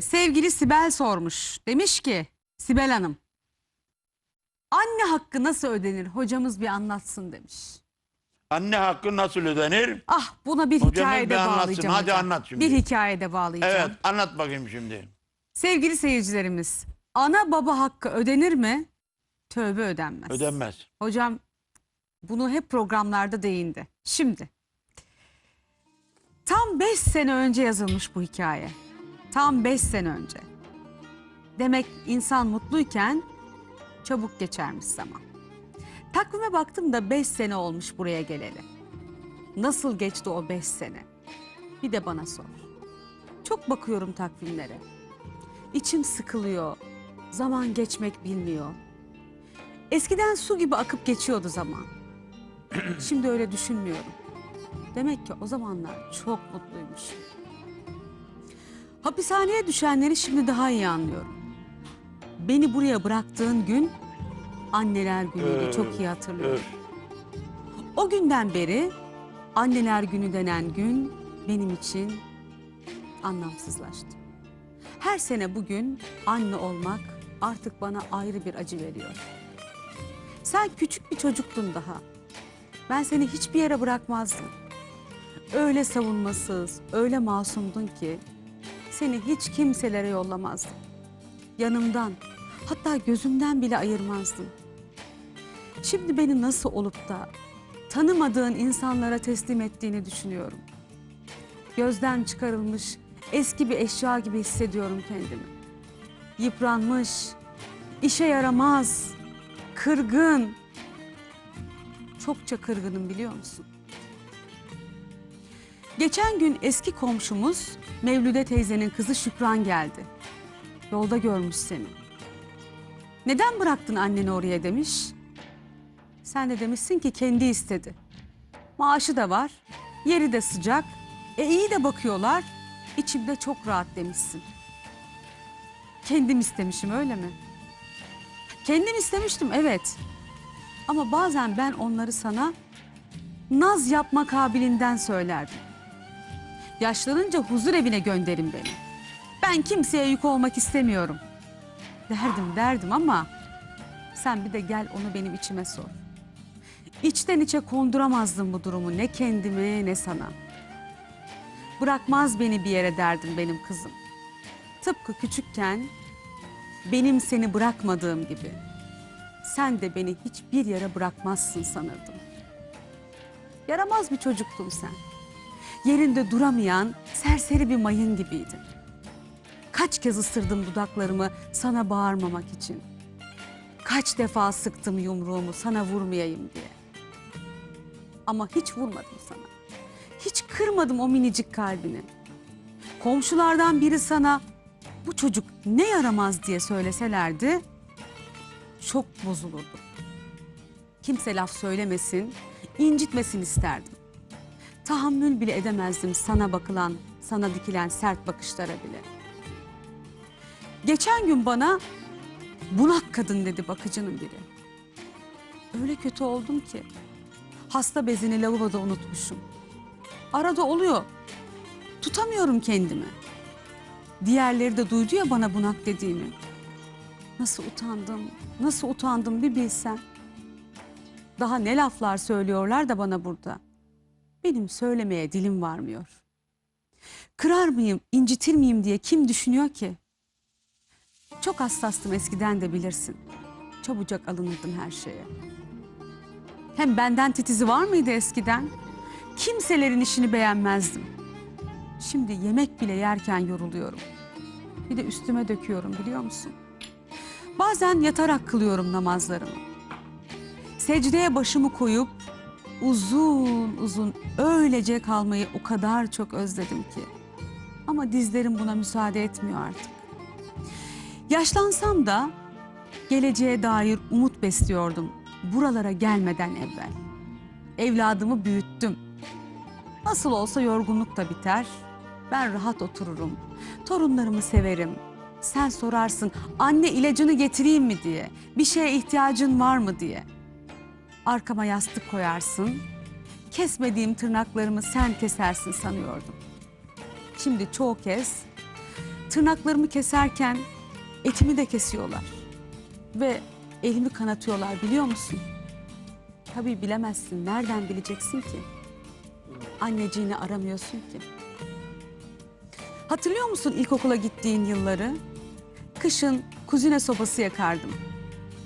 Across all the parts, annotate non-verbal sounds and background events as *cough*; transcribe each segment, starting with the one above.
Sevgili Sibel sormuş. Demiş ki Sibel Hanım. Anne hakkı nasıl ödenir? Hocamız bir anlatsın demiş. Anne hakkı nasıl ödenir? Ah buna bir Hocamız hikayede bir anlatsın. bağlayacağım. Hadi hocam. anlat şimdi. Bir hikayede bağlayacağım. Evet anlat bakayım şimdi. Sevgili seyircilerimiz, ana baba hakkı ödenir mi? Tövbe ödenmez. Ödenmez. Hocam bunu hep programlarda değindi. Şimdi tam 5 sene önce yazılmış bu hikaye. Tam 5 sene önce. Demek insan mutluyken çabuk geçermiş zaman. Takvime baktım da 5 sene olmuş buraya geleli. Nasıl geçti o 5 sene? Bir de bana sor. Çok bakıyorum takvimlere. İçim sıkılıyor. Zaman geçmek bilmiyor. Eskiden su gibi akıp geçiyordu zaman. *clears throat* Şimdi öyle düşünmüyorum. Demek ki o zamanlar çok mutluymuşum. Hapishaneye düşenleri şimdi daha iyi anlıyorum. Beni buraya bıraktığın gün anneler günüydü Öf, çok iyi hatırlıyorum. Öf. O günden beri anneler günü denen gün benim için anlamsızlaştı. Her sene bugün anne olmak artık bana ayrı bir acı veriyor. Sen küçük bir çocuktun daha. Ben seni hiçbir yere bırakmazdım. Öyle savunmasız, öyle masumdun ki seni hiç kimselere yollamazdım. Yanımdan, hatta gözümden bile ayırmazdım. Şimdi beni nasıl olup da tanımadığın insanlara teslim ettiğini düşünüyorum. Gözden çıkarılmış eski bir eşya gibi hissediyorum kendimi. Yıpranmış, işe yaramaz, kırgın. Çokça kırgınım biliyor musun? Geçen gün eski komşumuz Mevlüde teyzenin kızı Şükran geldi. Yolda görmüş seni. Neden bıraktın anneni oraya demiş. Sen de demişsin ki kendi istedi. Maaşı da var, yeri de sıcak. E iyi de bakıyorlar. İçimde çok rahat demişsin. Kendim istemişim öyle mi? Kendim istemiştim evet. Ama bazen ben onları sana naz yapma kabiliğinden söylerdim. Yaşlanınca huzur evine gönderin beni. Ben kimseye yük olmak istemiyorum. Derdim derdim ama sen bir de gel onu benim içime sor. İçten içe konduramazdım bu durumu ne kendime ne sana. Bırakmaz beni bir yere derdim benim kızım. Tıpkı küçükken benim seni bırakmadığım gibi sen de beni hiçbir yere bırakmazsın sanırdım. Yaramaz bir çocuktun sen. Yerinde duramayan serseri bir mayın gibiydin. Kaç kez ısırdım dudaklarımı sana bağırmamak için. Kaç defa sıktım yumruğumu sana vurmayayım diye. Ama hiç vurmadım sana. Hiç kırmadım o minicik kalbini. Komşulardan biri sana bu çocuk ne yaramaz diye söyleselerdi çok bozulurdum. Kimse laf söylemesin, incitmesin isterdim. Tahammül bile edemezdim sana bakılan, sana dikilen sert bakışlara bile. Geçen gün bana bunak kadın dedi bakıcının biri. Öyle kötü oldum ki. Hasta bezini lavaboda unutmuşum. Arada oluyor. Tutamıyorum kendimi. Diğerleri de duydu ya bana bunak dediğimi. Nasıl utandım, nasıl utandım bir bilsen. Daha ne laflar söylüyorlar da bana burada. Benim söylemeye dilim varmıyor. Kırar mıyım, incitir miyim diye kim düşünüyor ki? Çok hassastım eskiden de bilirsin. Çabucak alınırdım her şeye. Hem benden titizi var mıydı eskiden? Kimselerin işini beğenmezdim. Şimdi yemek bile yerken yoruluyorum. Bir de üstüme döküyorum biliyor musun? Bazen yatarak kılıyorum namazlarımı. Secdeye başımı koyup uzun uzun öylece kalmayı o kadar çok özledim ki. Ama dizlerim buna müsaade etmiyor artık. Yaşlansam da geleceğe dair umut besliyordum buralara gelmeden evvel. Evladımı büyüttüm. Nasıl olsa yorgunluk da biter. Ben rahat otururum. Torunlarımı severim. Sen sorarsın anne ilacını getireyim mi diye. Bir şeye ihtiyacın var mı diye. Arkama yastık koyarsın. Kesmediğim tırnaklarımı sen kesersin sanıyordum. Şimdi çoğu kez Tırnaklarımı keserken etimi de kesiyorlar. Ve elimi kanatıyorlar biliyor musun? Tabii bilemezsin. Nereden bileceksin ki? Anneciğini aramıyorsun ki. Hatırlıyor musun ilkokula gittiğin yılları? Kışın kuzine sobası yakardım.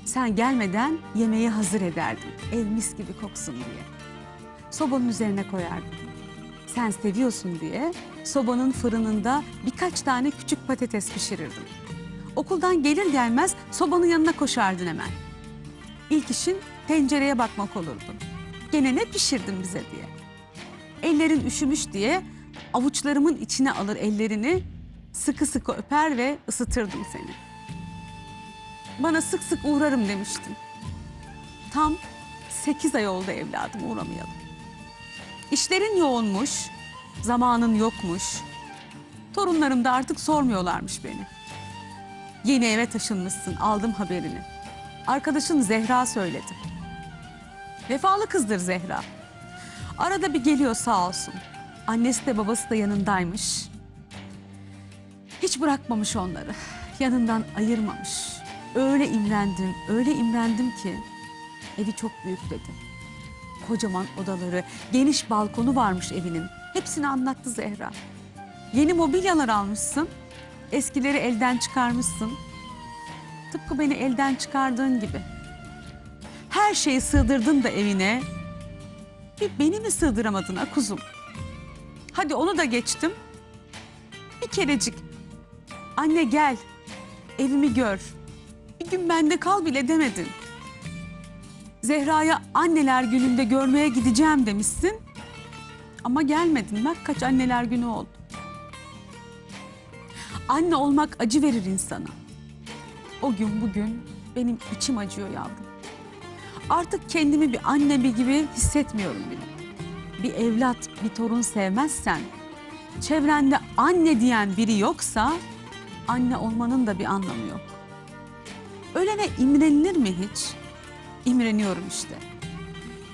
Sen gelmeden yemeği hazır ederdim. Ev mis gibi koksun diye. Sobanın üzerine koyardım. Sen seviyorsun diye sobanın fırınında birkaç tane küçük patates pişirirdim. Okuldan gelir gelmez sobanın yanına koşardın hemen. İlk işin tencereye bakmak olurdu. Gene ne pişirdin bize diye. Ellerin üşümüş diye avuçlarımın içine alır ellerini sıkı sıkı öper ve ısıtırdım seni. Bana sık sık uğrarım demiştin. Tam 8 ay oldu evladım uğramayalım. İşlerin yoğunmuş, zamanın yokmuş. Torunlarım da artık sormuyorlarmış beni. Yeni eve taşınmışsın, aldım haberini. Arkadaşın Zehra söyledi. Vefalı kızdır Zehra. Arada bir geliyor sağ olsun. Annesi de babası da yanındaymış. Hiç bırakmamış onları. Yanından ayırmamış. Öyle imrendim, öyle imrendim ki evi çok büyük dedi. Kocaman odaları, geniş balkonu varmış evinin. Hepsini anlattı Zehra. Yeni mobilyalar almışsın. Eskileri elden çıkarmışsın. Tıpkı beni elden çıkardığın gibi. Her şeyi sığdırdın da evine. Bir beni mi sığdıramadın ha kuzum? Hadi onu da geçtim. Bir kerecik. Anne gel. Evimi gör. Bir gün bende kal bile demedin. Zehra'ya anneler gününde görmeye gideceğim demişsin. Ama gelmedin. Bak kaç anneler günü oldu. Anne olmak acı verir insana. O gün bugün benim içim acıyor yavrum. Artık kendimi bir anne gibi hissetmiyorum bile. Bir evlat, bir torun sevmezsen, çevrende anne diyen biri yoksa anne olmanın da bir anlamı yok. Ölene imrenilir mi hiç? İmreniyorum işte.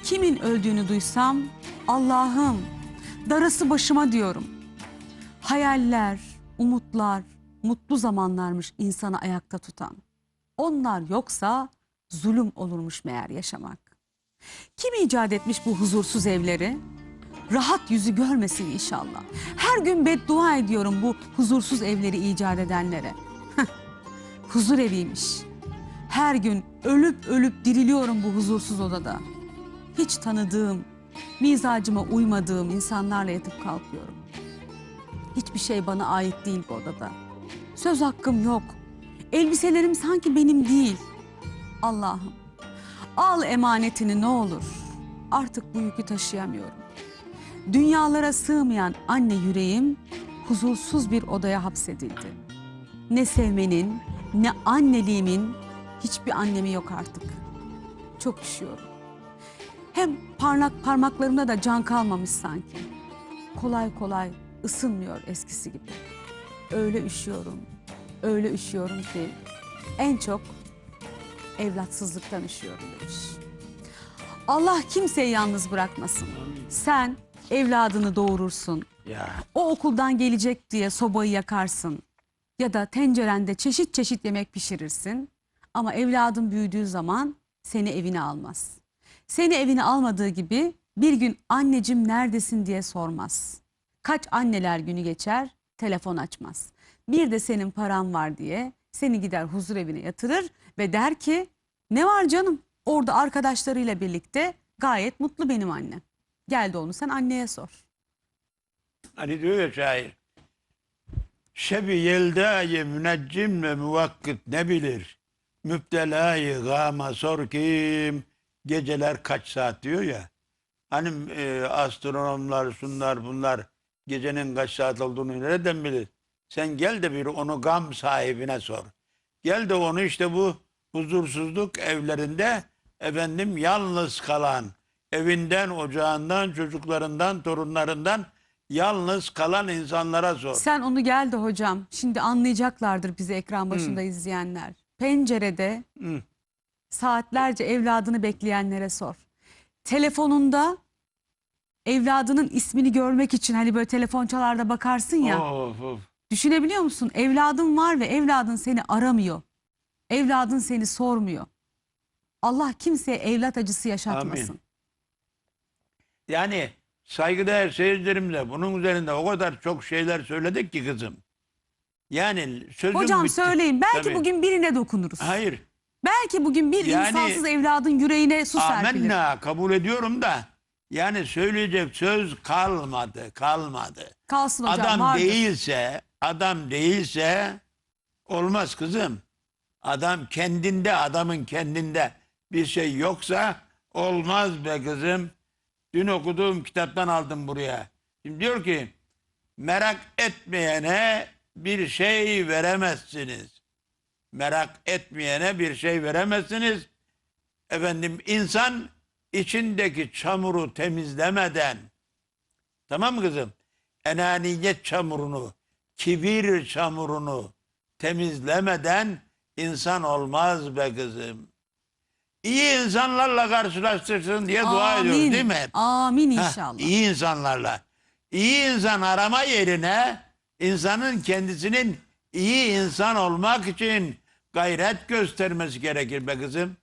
Kimin öldüğünü duysam Allah'ım darası başıma diyorum. Hayaller, umutlar, mutlu zamanlarmış insanı ayakta tutan. Onlar yoksa zulüm olurmuş meğer yaşamak. Kim icat etmiş bu huzursuz evleri? Rahat yüzü görmesin inşallah. Her gün beddua ediyorum bu huzursuz evleri icat edenlere. *laughs* Huzur eviymiş. Her gün ölüp ölüp diriliyorum bu huzursuz odada. Hiç tanıdığım, mizacıma uymadığım insanlarla yatıp kalkıyorum. Hiçbir şey bana ait değil bu odada. Söz hakkım yok. Elbiselerim sanki benim değil. Allah'ım al emanetini ne olur. Artık bu yükü taşıyamıyorum. Dünyalara sığmayan anne yüreğim huzursuz bir odaya hapsedildi. Ne sevmenin ne anneliğimin hiçbir annemi yok artık. Çok üşüyorum. Hem parmak parmaklarımda da can kalmamış sanki. Kolay kolay ısınmıyor eskisi gibi. Öyle üşüyorum, öyle üşüyorum ki en çok evlatsızlıktan üşüyorum demiş. Allah kimseyi yalnız bırakmasın. Sen evladını doğurursun. Ya O okuldan gelecek diye sobayı yakarsın. Ya da tencerende çeşit çeşit yemek pişirirsin. Ama evladın büyüdüğü zaman seni evine almaz. Seni evine almadığı gibi bir gün anneciğim neredesin diye sormaz. Kaç anneler günü geçer telefon açmaz. Bir de senin paran var diye seni gider huzur evine yatırır ve der ki ne var canım orada arkadaşlarıyla birlikte gayet mutlu benim annem. Gel de onu sen anneye sor. hani diyor ya şair. Şebi yeldayi müneccim ve muvakkit ne bilir? Müptelayı gama sor kim? Geceler kaç saat diyor ya. Hani e, astronomlar şunlar bunlar gecenin kaç saat olduğunu nereden bilir? Sen gel de bir onu gam sahibine sor. Gel de onu işte bu huzursuzluk evlerinde efendim yalnız kalan, evinden, ocağından, çocuklarından, torunlarından yalnız kalan insanlara sor. Sen onu gel de hocam. Şimdi anlayacaklardır bizi ekran başında izleyenler. Pencerede Hı. saatlerce evladını bekleyenlere sor. Telefonunda evladının ismini görmek için hani böyle telefon çalar da bakarsın ya. Of, of. Düşünebiliyor musun? Evladın var ve evladın seni aramıyor. Evladın seni sormuyor. Allah kimseye evlat acısı yaşatmasın. Amin. Yani saygıdeğer seyircilerimle bunun üzerinde o kadar çok şeyler söyledik ki kızım. Yani sözüm Hocam bitti. söyleyin belki Tabii. bugün birine dokunuruz. Hayır. Belki bugün bir Yani- insansız evladın yüreğine su serpilir. Amenna kabul ediyorum da yani söyleyecek söz kalmadı, kalmadı. Kalsın hocam adam vardır. değilse, adam değilse olmaz kızım. Adam kendinde, adamın kendinde bir şey yoksa olmaz be kızım. Dün okuduğum kitaptan aldım buraya. Şimdi diyor ki merak etmeyene bir şey veremezsiniz. Merak etmeyene bir şey veremezsiniz. Efendim insan içindeki çamuru temizlemeden tamam mı kızım? Enaniyet çamurunu, kibir çamurunu temizlemeden insan olmaz be kızım. İyi insanlarla karşılaştırsın diye dua ediyoruz değil mi? Amin Heh, inşallah. iyi insanlarla. İyi insan arama yerine insanın kendisinin iyi insan olmak için gayret göstermesi gerekir be kızım.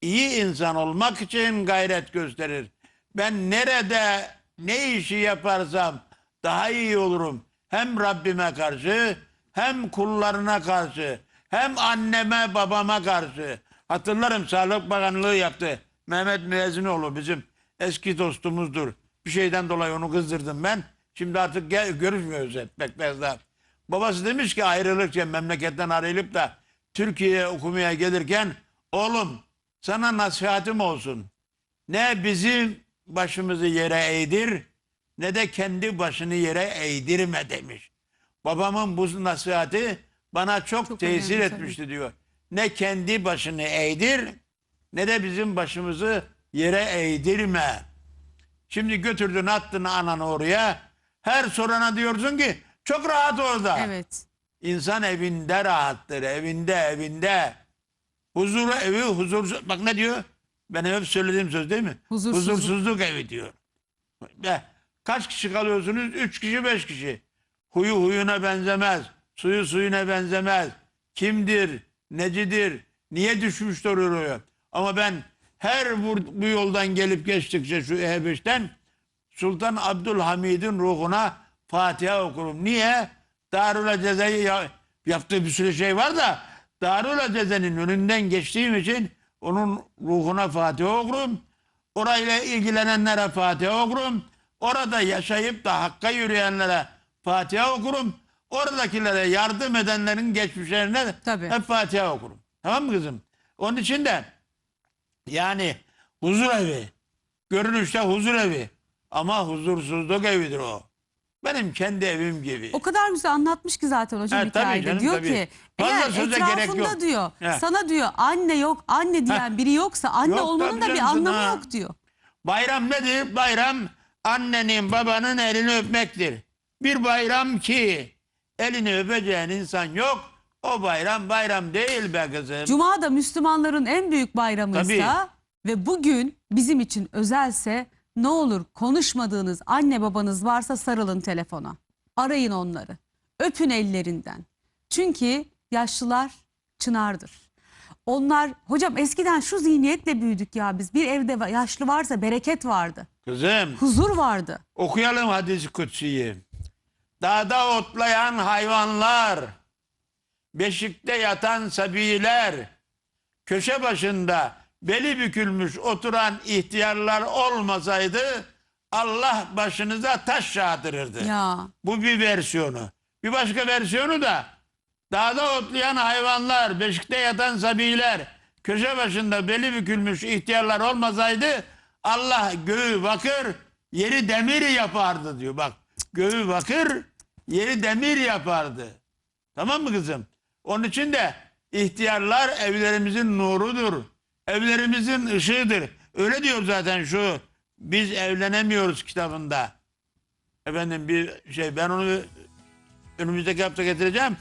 İyi insan olmak için gayret gösterir. Ben nerede ne işi yaparsam daha iyi olurum. Hem Rabbime karşı hem kullarına karşı hem anneme babama karşı. Hatırlarım Sağlık Bakanlığı yaptı. Mehmet Müezzinoğlu bizim eski dostumuzdur. Bir şeyden dolayı onu kızdırdım ben. Şimdi artık gel, görüşmüyoruz hep pekmezler. Babası demiş ki ayrılırken memleketten ayrılıp da Türkiye'ye okumaya gelirken oğlum sana nasihatim olsun. Ne bizim başımızı yere eğdir ne de kendi başını yere eğdirme demiş. Babamın bu nasihati bana çok, Çok tesir önemli tabii. etmişti diyor. Ne kendi başını eğdir ne de bizim başımızı yere eğdirme. Şimdi götürdün attın ananı oraya. Her sorana diyorsun ki çok rahat orada. Evet. İnsan evinde rahattır. Evinde evinde. Huzuru evi huzursuz. Bak ne diyor? Ben hep söylediğim söz değil mi? Huzursuzluk. Huzursuzluk evi diyor. Ve kaç kişi kalıyorsunuz? Üç kişi beş kişi. Huyu huyuna benzemez. Suyu suyuna benzemez. Kimdir? Necidir? Niye düşmüş oraya? Ama ben her bu, bu yoldan gelip geçtikçe şu E5'ten Sultan Abdülhamid'in ruhuna Fatiha okurum. Niye? Darül Ceze'yi ya- yaptığı bir sürü şey var da Darül Ceze'nin önünden geçtiğim için onun ruhuna Fatiha okurum. Orayla ilgilenenlere Fatiha okurum. Orada yaşayıp da hakka yürüyenlere Fatiha okurum. Oradakilere yardım edenlerin geçmişlerine Tabii. hep Fatiha okurum. Tamam mı kızım? Onun için de yani huzur evi. Görünüşte huzur evi. Ama huzursuzluk evidir o. Benim kendi evim gibi. O kadar güzel anlatmış ki zaten hocam Evet, tabii hikayede. canım, diyor tabii. ki Fazla eğer söze gerek etrafında yok. diyor He. sana diyor anne yok anne diyen biri yoksa anne Yok, olmanın tabii da bir anlamı ha. yok diyor. Bayram nedir? Bayram annenin babanın elini öpmektir. Bir bayram ki elini öpeceğin insan yok. O bayram bayram değil be kızım. Cuma da Müslümanların en büyük bayramıysa ve bugün bizim için özelse ne olur konuşmadığınız anne babanız varsa sarılın telefona. Arayın onları. Öpün ellerinden. Çünkü yaşlılar çınardır. Onlar hocam eskiden şu zihniyetle büyüdük ya biz. Bir evde yaşlı varsa bereket vardı. Kızım Huzur vardı. okuyalım hadis-i kutsiyi. Dağda otlayan hayvanlar, beşikte yatan sabiler, köşe başında beli bükülmüş oturan ihtiyarlar olmasaydı Allah başınıza taş yağdırırdı. Ya Bu bir versiyonu. Bir başka versiyonu da dağda otlayan hayvanlar, beşikte yatan sabiler, köşe başında beli bükülmüş ihtiyarlar olmasaydı Allah göğü bakır, yeri demir yapardı diyor. Bak göğü bakır, yeri demir yapardı. Tamam mı kızım? Onun için de ihtiyarlar evlerimizin nurudur. Evlerimizin ışığıdır. Öyle diyor zaten şu biz evlenemiyoruz kitabında. Efendim bir şey ben onu önümüzdeki hafta getireceğim.